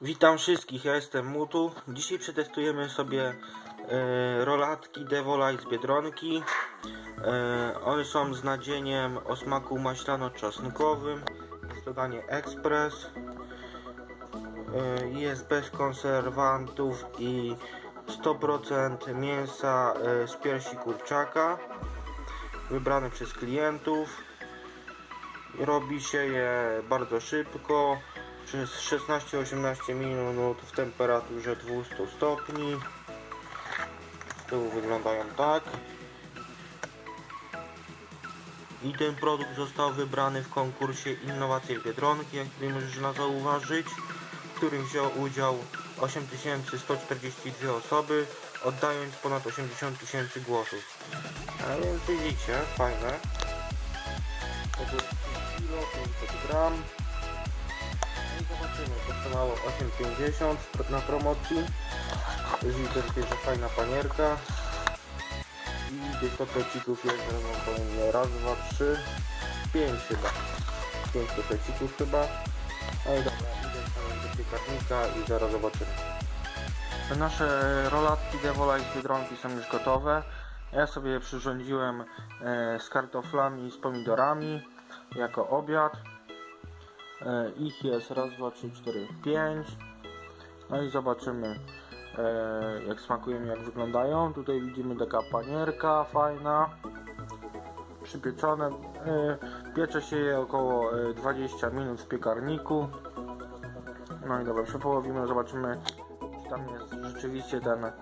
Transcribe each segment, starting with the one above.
Witam wszystkich, ja jestem Mutu. Dzisiaj przetestujemy sobie e, rolatki Devolite z Biedronki. E, one są z nadzieniem o smaku maślano-czosnkowym. Jest to danie Express. E, jest bez konserwantów i 100% mięsa e, z piersi kurczaka. Wybrane przez klientów. Robi się je bardzo szybko, przez 16-18 minut w temperaturze 200 stopni. Z tyłu wyglądają tak. I ten produkt został wybrany w konkursie Innowacje Biedronki, jak tutaj można zauważyć, w którym wziął udział 8142 osoby, oddając ponad 80 tysięcy głosów. A więc widzicie, fajne. To kilo, 500 gram. No i zobaczymy, kosztowało 8,50 na promocji. Jeżeli jest pierwsza fajna panierka. I tych kotlecików jest, powiem, raz, dwa, trzy, pięć chyba. Pięć kotlecików chyba. No i dobra, piekarnika i zaraz zobaczymy. Nasze rolatki Devolite z Biedronki są już gotowe. Ja sobie je przyrządziłem e, z kartoflami i z pomidorami jako obiad. E, ich jest raz, dwa, trzy, cztery, pięć. No i zobaczymy e, jak smakują, jak wyglądają. Tutaj widzimy taka panierka fajna, przypieczone. Piecze się je około e, 20 minut w piekarniku. No i dobra, przepołowimy, zobaczymy czy tam jest rzeczywiście ten e,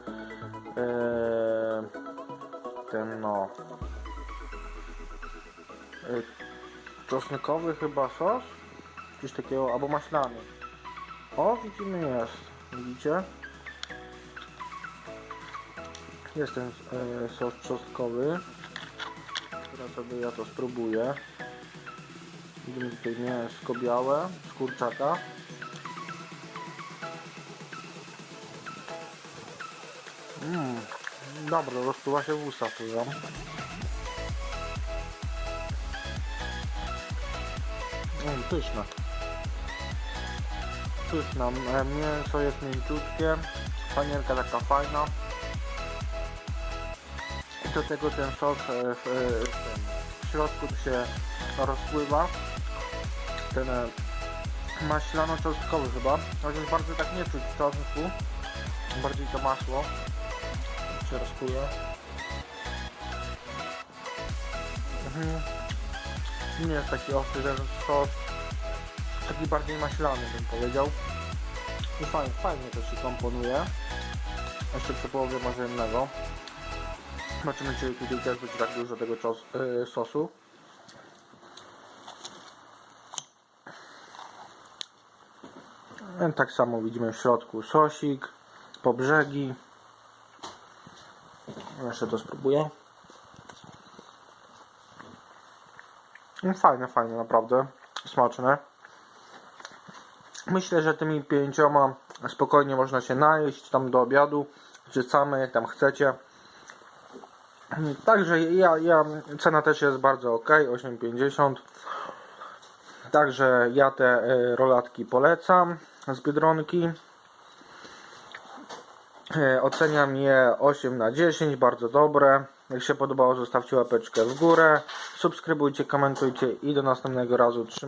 ten no e, czosnkowy chyba sos? Coś takiego, albo maślany. O widzimy jest. Widzicie? Jest ten e, sos czosnkowy. Teraz sobie ja to spróbuję. Widzimy tutaj mięsko białe z kurczaka Mmm, dobra, się w ustach, powiem. Mmm, pyszne. Pyszne. E, Mięso jest mięciutkie. Panierka taka fajna. I do tego ten sos e, w, e, w, środku się rozpływa. Ten maślano-czosnkowy chyba. Chociaż bardzo tak nie czuć czosnku. Bardziej to masło się rozpływa. Mhm. Nie jest taki ostry ten sos. Taki bardziej maślany bym powiedział. I fajnie, fajnie to się komponuje. Jeszcze przy połowie może innego. Zobaczymy czy tutaj też będzie tak dużo tego czos, yy, sosu. I tak samo widzimy w środku sosik, po brzegi. Jeszcze to spróbuję. No Fajne, fajne, naprawdę. Smaczne. Myślę, że tymi pięcioma spokojnie można się najeść tam do obiadu, czy same, jak tam chcecie. Także ja, ja, cena też jest bardzo ok, 8,50. Także ja te e, rolatki polecam z Biedronki. E, Oceniam je 8 na 10, bardzo dobre. Jak się podobało, zostawcie łapeczkę w górę, subskrybujcie, komentujcie i do następnego razu. Trzymajcie